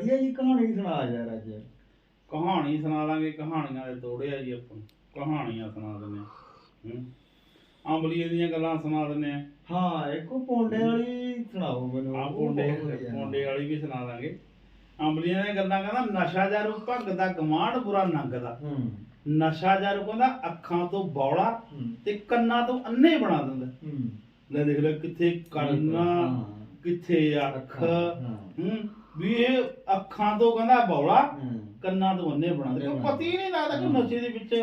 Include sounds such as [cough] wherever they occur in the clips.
ਵਧੀਆ ਜੀ ਕਹਾਣੀ ਸੁਣਾ ਯਾਰ ਅੱਜ। ਕਹਾਣੀ ਸੁਣਾ ਲਾਂਗੇ ਕਹਾਣੀਆਂ ਦੇ ਤੋੜੇ ਆ ਜੀ ਆਪਾਂ। ਕਹਾਣੀਆਂ ਸੁਣਾ ਦਿੰਦੇ ਹੂੰ। ਅੰਬਲੀਏ ਦੀਆਂ ਗੱਲਾਂ ਸੁਣਾ ਦਿੰਦੇ ਆ। ਹਾਂ ਇੱਕ ਪੌਂਡੇ ਵਾਲੀ ਸੁਣਾਓ ਮੈਨੂੰ। ਆ ਪੋਂਡੇ। ਪੋਂਡੇ ਵਾਲੀ ਵੀ ਸੁਣਾ ਦਾਂਗੇ। ਅੰਬਲੀਆਂ ਦੀਆਂ ਗੱਲਾਂ ਕਹਿੰਦਾ ਨਸ਼ਾ ਜਾਰੂ ਭਗਦਾ ਗਮਾਂਡ ਬੁਰਾ ਨੰਗਦਾ। ਹੂੰ। ਨਸ਼ਾ ਜਾਰੂ ਕਹਿੰਦਾ ਅੱਖਾਂ ਤੋਂ ਬੌਲਾ ਤੇ ਕੰਨਾਂ ਤੋਂ ਅੰਨੇ ਬਣਾ ਦਿੰਦਾ। ਹੂੰ। ਲੈ ਦੇਖ ਲੈ ਕਿੱਥੇ ਕੰਨਾ। ਕਿੱਥੇ ਅੱਖ ਹਾਂ। ਵੀ ਇਹ ਅੱਖਾਂ ਤੋਂ ਕਹਿੰਦਾ ਬੌਲਾ ਕੰਨਾਂ ਤੋਂ ਅੰਨੇ ਬਣਾ ਅੰਨੇ ਪਤਾ ਨਹੀਂ ਲੱਗਦਾ ਕਿ। ਨਸ਼ੇ ਦੇ ਵਿੱਚ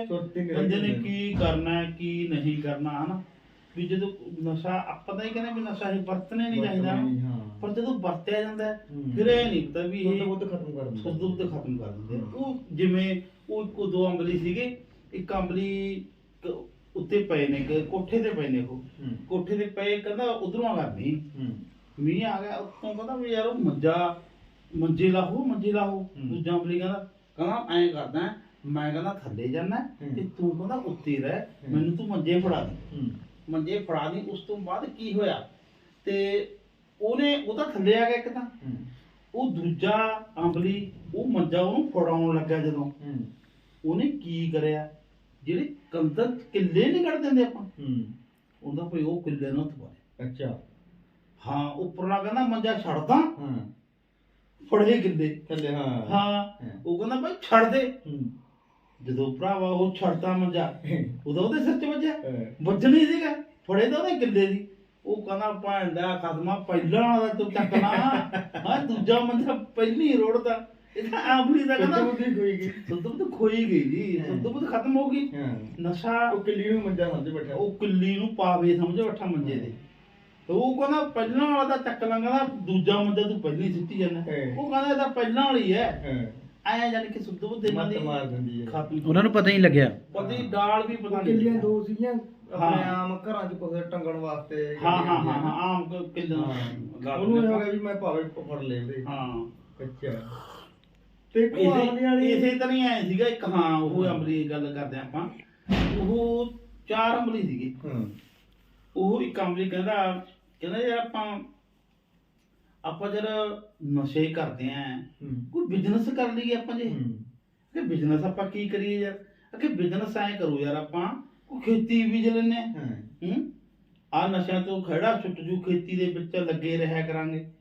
ਬੰਦੇ ਨੇ। ਕੀ ਕਰਨਾ ਹੈ ਕੀ ਨਹੀਂ ਕਰਨਾ ਹਨਾ? ਵੀ ਜਦੋਂ ਨਸ਼ਾ ਆਪਾਂ ਤਾਂ ਹੀ ਕਹਿੰਦੇ ਵੀ ਨਸ਼ਾ ਹੀ ਵਰਤਣੇ ਨਹੀਂ ਚਾਹੀਦਾ ਪਰ ਜਦੋਂ ਵਰਤਿਆ ਜਾਂਦਾ। ਫਿਰ ਇਹ ਨਹੀਂ ਪਤਾ ਵੀ ਇਹ ਬੁੱਧ ਖਤਮ ਕਰ ਦਿੰਦਾ। ਸੁੱਧ ਬੁੱਧ ਖਤਮ ਕਰ ਦਿੰਦੇ। ਉਹ ਜਿਵੇਂ ਉਹ ਇੱਕੋ ਦੋ ਅੰਬਲੀ ਸੀਗੇ ਇੱਕ ਅੰਬਲੀ ਉੱਤੇ ਪਏ ਨੇ ਕੋਠੇ ਤੇ ਪਏ ਨੇ ਉਹ। ਕੋਠੇ ਤੇ ਪਏ ਕਹਿੰਦਾ ਉਧਰੋਂ ਆ ਕਰਨੀ ਹੂੰ। ਮੀਂਹ ਆ ਗਿਆ ਉੱਤੋਂ ਕਹਿੰਦਾ ਵੀ ਯਾਰ ਉਹ ਮੰਜਾ ਮੰਜੇ ਲਾਹੋ ਮੰਜੇ ਲਾਹੋ। ਹੂੰ। ਦੂਜਾ ਅੰਬਲੀ ਕਹਿੰਦਾ ਕਹਿੰਦਾ ਐਂ ਕਰਦਾ ਮੈਂ ਕਹਿੰਦਾ ਥੱਲੇ ਜਾਣਾ ਹੂੰ। ਤੇ ਤੂੰ ਕਹਿੰਦਾ ਉੱਤੇ ਰਹਿ ਹੂੰ। ਮੈਨੂੰ ਤੂੰ ਮੰਜੇ ਫੜਾ ਦੇ। ਹੂੰ। ਮੰਜੇ ਫੜਾ ਦੀ ਉਸ ਤੋਂ ਬਾਅਦ ਕੀ ਹੋਇਆ? ਤੇ ਉਹਨੇ ਉਹ ਤਾਂ ਥੱਲੇ ਆ ਗਿਆ ਇੱਕ ਤਾਂ। ਹੂੰ। ਉਹ ਦੂਜਾ ਅੰਬਲੀ ਉਹ ਮੰਜਾ ਉਹਨੂੰ ਫੜਾਉਣ ਲੱਗਾ ਜਦੋਂ। ਹੂੰ। ਉਹਨੇ ਕੀ ਕਰਿਆ? ਜਿਹੜੇ ਕੰਦਰ ਕਿੱਲੇ ਨਹੀਂ ਕੱਢ ਦਿੰਦੇ ਆਪਾਂ। ਹੂੰ। ਉਹਦਾ ਭਈ ਉਹ ਕਿੱਲੇ ਨੂੰ ਥਵਾਰੇ ਅੱਛਾ। ਹਾਂ ਉੱਪਰਲਾ ਕਹਿੰਦਾ ਮੰਜਾ ਛੱਡਦਾ ਹਾਂ। ਫੜੇ ਕਿੱਲੇ ਥੱਲੇ ਹਾਂ। ਹਾਂ ਉਹ ਕਹਿੰਦਾ ਭਾਈ ਛੱਡ ਦੇ। ਜਦੋਂ ਭਰਾਵਾ ਉਹ ਛੱਡਦਾ ਮੰਜਾ ਉਦੋਂ ਉਹਦੇ ਸਿਰ 'ਚ ਵੱਜਿਆ। ਵੱਜਣੀ ਸੀਗਾ। ਫੜੇ ਤਾਂ ਉਹਦੇ ਕਿੱਲੇ ਦੀ। ਉਹ ਕਹਿੰਦਾ ਭੈਣ ਦਾ ਕਦਮਾ ਪਹਿਲਾਂ ਵਾਲਾ ਤੂੰ ਚੱਕਣਾ [laughs] ਹਾਂ ਦੂਜਾ ਮੰਜਾ ਪਹਿਲੀ ਰੋੜਦਾ ਇਹ ਤਾਂ ਆਮਲੀ ਦਾ ਸੁੱਧ ਕਹਿੰਦਾ ਬੁੱਧੀ ਕੋਈ ਗਈ। ਸੁੱਧ ਬੁੱਧ ਖੋਈ ਗਈ ਜੀ। ਸੁੱਧ ਖਤਮ ਹੋ ਗਈ। ਨਸ਼ਾ ਉਹ ਕਿੱਲੀ ਨੂੰ ਮੰਜਾ ਸਮਝ ਬੈਠਾ। ਉਹ ਕਿੱਲੀ ਨੂੰ ਪਾਵੇ ਸਮਝੋ ਬੱਠਾ ਮੰਜੇ ਦੇ ਉਹ ਕਹਿੰਦਾ ਪਹਿਲਾਂ ਵਾਲਾ ਤਾਂ ਚੱਕ ਲਾਂਗਾ ਦੂਜਾ ਮੰਜਾ ਤੂੰ ਪਹਿਲੀ ਸਿੱਟੀ ਜਾਂਦਾ। ਹਾਂ। ਉਹ ਕਹਿੰਦਾ ਇਹ ਤਾਂ ਪਹਿਲਾਂ ਵਾਲੀ ਹੈ। ਹਾਂ। ਐਂ ਜਾਨੀ ਕਿ ਸੁੱਧ ਬੁੱਧ ਇਹਨਾਂ ਦੀ ਮਾਰ ਦਿੰਦੀ ਹੈ। ਉਹਨਾਂ ਨੂੰ ਪਤਾ ਹੀ ਨਹੀਂ ਲੱਗਿਆ। ਪਤੀ ਡਾਲ ਵੀ ਪਤਾ ਨਹੀਂ ਕਿੱਲੀਆਂ ਲੱਗਿਆ। ਦੋ ਸੀਗੀਆਂ ਹਾਂ। ਆਪਣੇ ਆਮ ਘਰਾਂ 'ਚ ਕੋਈ ਟੰਗਣ ਵਾਸਤੇ ਹਾਂ ਹਾਂ ਹਾਂ ਹਾਂ ਆਮ ਕ- ਕਿੱਦਾਂ ਹਾਂ। ਗੱਲ ਉਹਨੂੰ ਇਹ ਹੋ ਗਿਆ ਵੀ ਮੈਂ ਭਾਵੇਂ ਫੜ ਲੈ ਉਹਦੇ ਹਾਂ। ਅੱਛਾ ਤੇ ਕੋ ਆਮਲੀ ਇਸੇ ਵਾਲੀ ਇਸੇ ਤਰ੍ਹਾਂ ਹੀ ਆਇਆ ਸੀਗਾ ਇੱਕ ਹਾਂ ਉਹ ਅੰਬਲੀ ਦੀ ਗੱਲ ਕਰਦੇ ਆਪਾਂ। ਉਹ ਚਾਰ ਅੰਬਲੀ ਸੀਗੇ। ਹਾਂ। ਉਹ ਇੱਕ ਅੰਬਲੀ ਕਹਿੰਦਾ ਕਹਿੰਦਾ ਯਾਰ ਆਪਾਂ ਆਪਾਂ ਜਦ ਨਸ਼ੇ ਕਰਦੇ ਆਂ। ਕੋਈ ਬਿਜ਼ਨਸ ਕਰ ਲਈਏ ਆਪਾਂ ਜੇ। ਕਿ ਬਿਜ਼ਨਸ ਆਪਾਂ ਕੀ ਕਰੀਏ ਯਾਰ? ਕਿ ਬਿਜ਼ਨਸ ਐ ਕਰੋ ਯਾਰ ਆਪਾਂ ਕੋਈ ਖੇਤੀ ਬੀਜ ਲੈਨੇ ਆਂ। ਹਾਂ। ਆ ਨਸ਼ਿਆਂ ਤੋਂ ਖੜਾ ਛੁੱਟ ਜੂ ਖੇਤੀ ਦੇ ਵਿੱਚ ਲੱਗੇ ਰਹਿਆ ਕਰਾਂਗੇ।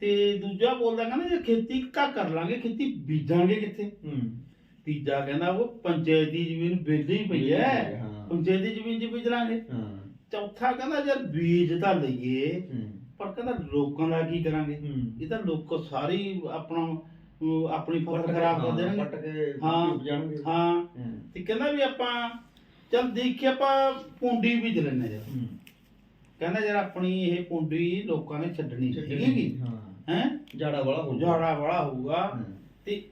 ਤੇ ਦੂਜਾ ਬੋਲਦਾ ਕਹਿੰਦਾ ਜੇ ਖੇਤੀ ਕਾ ਕਰ ਲਾਂਗੇ ਖੇਤੀ ਬੀਜਾਂਗੇ ਕਿੱਥੇ? ਤੀਜਾ ਕਹਿੰਦਾ ਉਹ ਪੰਚਾਇਤੀ ਜ਼ਮੀਨ ਹੀ। ਪਈ ਹਾਂ। ਪੰਚਾਇਤੀ ਜ਼ਮੀਨ 'ਚ ਬੀਜ ਲਾਂਗੇ। ਹਾਂ। ਚੌਥਾ ਕਹਿੰਦਾ ਯਾਰ ਬੀਜ ਤਾਂ ਲਈਏ ਪਰ ਕਹਿੰਦਾ ਲੋਕਾਂ ਦਾ ਕੀ ਕਰਾਂਗੇ? ਇਹ ਤਾਂ ਲੋਕ ਸਾਰੀ ਆਪਣਾ ਆਪਣੀ ਫਸਲ ਖਰਾਬ ਕਰ ਦੇਣਗੇ ਹਾਂ। ਹਾਂ। ਤੇ ਕਹਿੰਦਾ ਵੀ ਆਪਾਂ ਚੱਲ ਦੇਖੀ ਆਪਾਂ ਪੁੰਡੀ ਬੀਜ ਲੈਣੇ ਯਾਰ ਕਹਿੰਦਾ ਯਾਰ ਆਪਣੀ ਇਹ ਪੁੰਡੀ ਲੋਕਾਂ ਨੇ ਛੱਡਣੀ ਚਾਹੀਦੀ ਹਾਂ। ਹੈ? ਜਾੜਾ ਵਾਲਾ ਹੋ ਉਜਾੜਾ ਵਾਲਾ ਹੋਊਗਾ। ਤੇ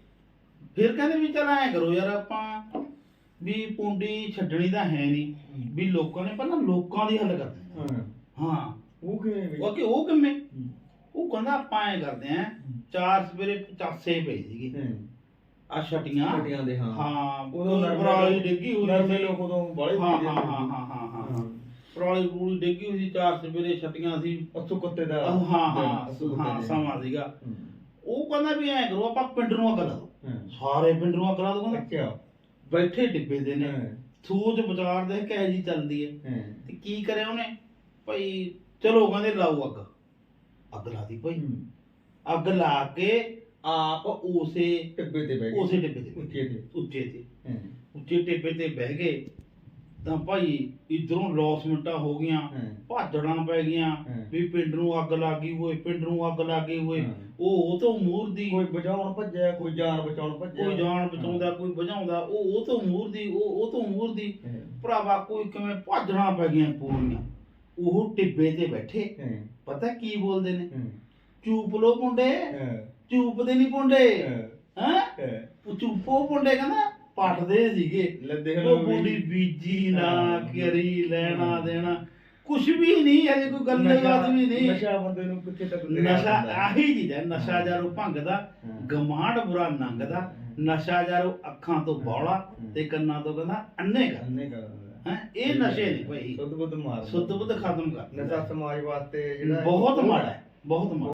ਫਿਰ ਕਹਿੰਦੇ ਵੀ ਚਲ ਐ ਕਰੋ ਯਾਰ ਆਪਾਂ ਵੀ ਪੁੰਡੀ ਛੱਡਣੀ ਤਾਂ ਹੈ ਨਹੀਂ ਵੀ ਲੋਕਾਂ ਨੇ ਪਹਿਲਾਂ ਲੋਕਾਂ ਦੀ ਹੱਲ ਕਰਦੇ ਹਾਂ। ਹਾਂ। ਉਹ ਕਿਵੇਂ ਵੀ ਉਹ ਕਿ ਉਹ ਕਿਵੇਂ। ਉਹ ਕਹਿੰਦਾ ਆਪਾਂ ਐ ਕਰਦੇ ਆਂ ਚਾਰ ਸਵੇਰੇ 85 ਪਏ ਸੀਗੇ। ਹਾਂ। ਆ ਛਟੀਆਂ। ਛਟੀਆਂ ਦੇ ਹਾਂ। ਹਾਂ ਉਦੋਂ ਪਰਾਲੀ ਡਿੱਗੀ ਹੋਈ ਨਰਮੇ ਸੀ। ਲੋਕ ਉਦੋਂ ਬਾਹਲੇ ਹਾਂ ਹਾਂ। ਹਾਂ ਹਾਂ ਹਾਂ ਹਾਂ। ਹਾਂ। ਪਰਾਲੀ ਪੂਰੀ ਡਿੱਗੀ ਹੋਈ ਸੀ ਚਾਰ ਸਵੇਰੇ ਛਟੀਆਂ ਸੀ। ਅਸੂ ਕੁੱਤੇ ਦਾ ਹਾਂ ਹਾਂ ਹਾਂ। ਸਮਾਂ ਸੀਗਾ। ਉਹ ਕਹਿੰਦਾ ਵੀ ਐ ਕਰੋ ਆਪਾਂ ਪਿੰਡ ਨੂੰ ਅਕਲ ਦੋ ਸਾਰੇ ਪਿੰਡ ਨੂੰ ਅਕਲ ਦੋ ਕਹਿੰਦਾ। ਬੈਠੇ ਡਿੱਬੇ ਦੇ ਨੇ। ਸੋਚ ਵਿਚਾਰ ਦੇ ਕਹੇ ਜੀ ਚੱਲਦੀ ਹੈ। ਤੇ ਕੀ ਕਰਿਆ ਉਹਨੇ? ਭਾਈ ਚਲੋ ਕਹਿੰਦੇ ਲਾਓ ਅੱਗ। ਅੱਗ ਲਾਦੀ ਭਾਈ। ਅੱਗ ਲਾ ਕੇ ਆਪ ਉਸੇ ਟਿੱਬੇ ਤੇ ਬਹਿ ਗਏ। ਉਸੇ ਟਿੱਬੇ ਤੇ ਉੱਚੇ ਤੇ। ਉੱਚੇ ਤੇ। ਉੱਚੇ ਟਿੱਬੇ ਤੇ ਬਹਿ ਗਏ। ਤਾਂ ਭਾਈ ਇਧਰੋਂ ਲੌਸਮੈਂਟਾਂ ਹੋ ਗਈਆਂ ਭਾਜੜਾਂ ਪੈ ਗਈਆਂ। ਵੀ ਪਿੰਡ ਨੂੰ ਅੱਗ ਲੱਗੀ ਹੋਏ ਪਿੰਡ ਨੂੰ ਅੱਗ ਲੱਗੀ ਹੋਏ। ਉਹ ਉਹ ਤੋਂ ਮੂਰ ਦੀ ਕੋਈ ਬਚਾਉਣ ਭੱਜਿਆ ਕੋਈ ਜਾਨ ਬਚਾਉਣ ਭੱਜਿਆ। ਕੋਈ ਜਾਨ ਬਚਾਉਂਦਾ ਕੋਈ ਬੁਝਾਉਂਦਾ ਉਹ ਉਹ ਤੋਂ ਮੂਰ ਦੀ ਉਹ ਉਹ ਤੋਂ ਮੂਰ ਦੀ। ਭਰਾਵਾ ਕੋਈ ਕਿਵੇਂ ਭਾਜੜਾਂ ਪੈ ਗਈਆਂ ਪੂਰੀਆਂ। ਉਹ ਟਿੱਬੇ ਤੇ ਬੈਠੇ। ਪਤਾ ਕੀ ਬੋਲਦੇ ਨੇ? ਚੂਪ ਲੋ ਪੁੰਡੇ ਚੂਪਦੇ ਨਹੀਂ ਪੁੰਡੇ ਹਾਂ। ਚੂਪੋ ਪੁੰਡੇ ਕਹਿੰਦਾ ਪੱਟਦੇ ਸੀਗੇ ਲੈ ਦੇਖ ਉਹ ਵੀ ਬੀਜੀ ਨਾ ਹਾਂ। ਕਰੀ ਲੈਣਾ ਹਾਂ। ਦੇਣਾ ਕੁਛ ਵੀ ਨਹੀਂ ਅਜੇ ਕੋਈ ਗੱਲ ਨਸ਼ਾ- ਬਾਤ ਵੀ ਨਹੀਂ ਨਸ਼ਾ ਬੰਦੇ ਨੂੰ ਕਿੱਥੇ ਤੱਕ ਲਿਜਾ ਨਸ਼ਾ ਦਿੰਦਾ। ਆਹੀ ਚੀਜ਼ ਹੈ ਨਸ਼ਾ ਜਾਰੂ ਭੰਗਦਾ ਹਾਂ। ਗਮਾਂਡ ਬੁਰਾ ਨੰਗਦਾ ਨਸ਼ਾ ਜਾਰੂ ਅੱਖਾਂ ਤੋਂ ਬੌਲਾ ਹਾਂ। ਤੇ ਕੰਨਾਂ ਤੋਂ ਕਹਿੰਦਾ ਅੰਨੇ ਕਰ ਅੰਨੇ ਕਰ ਦਿੰਦਾ। ਹੈ ਇਹ ਨਸ਼ੇ ਨਹੀਂ ਭਾਈ ਸੁੱਧ ਬੁੱਧ ਮਾਰ ਸੁੱਧ ਬੁੱਧ ਖਤਮ ਕਰ ਨਸ਼ਾ ਸਮਾਜ ਵਾਸਤੇ ਜਿਹੜਾ ਬਹੁਤ ਮਾੜਾ ਹੈ ਬਹੁਤ ਮਾੜਾ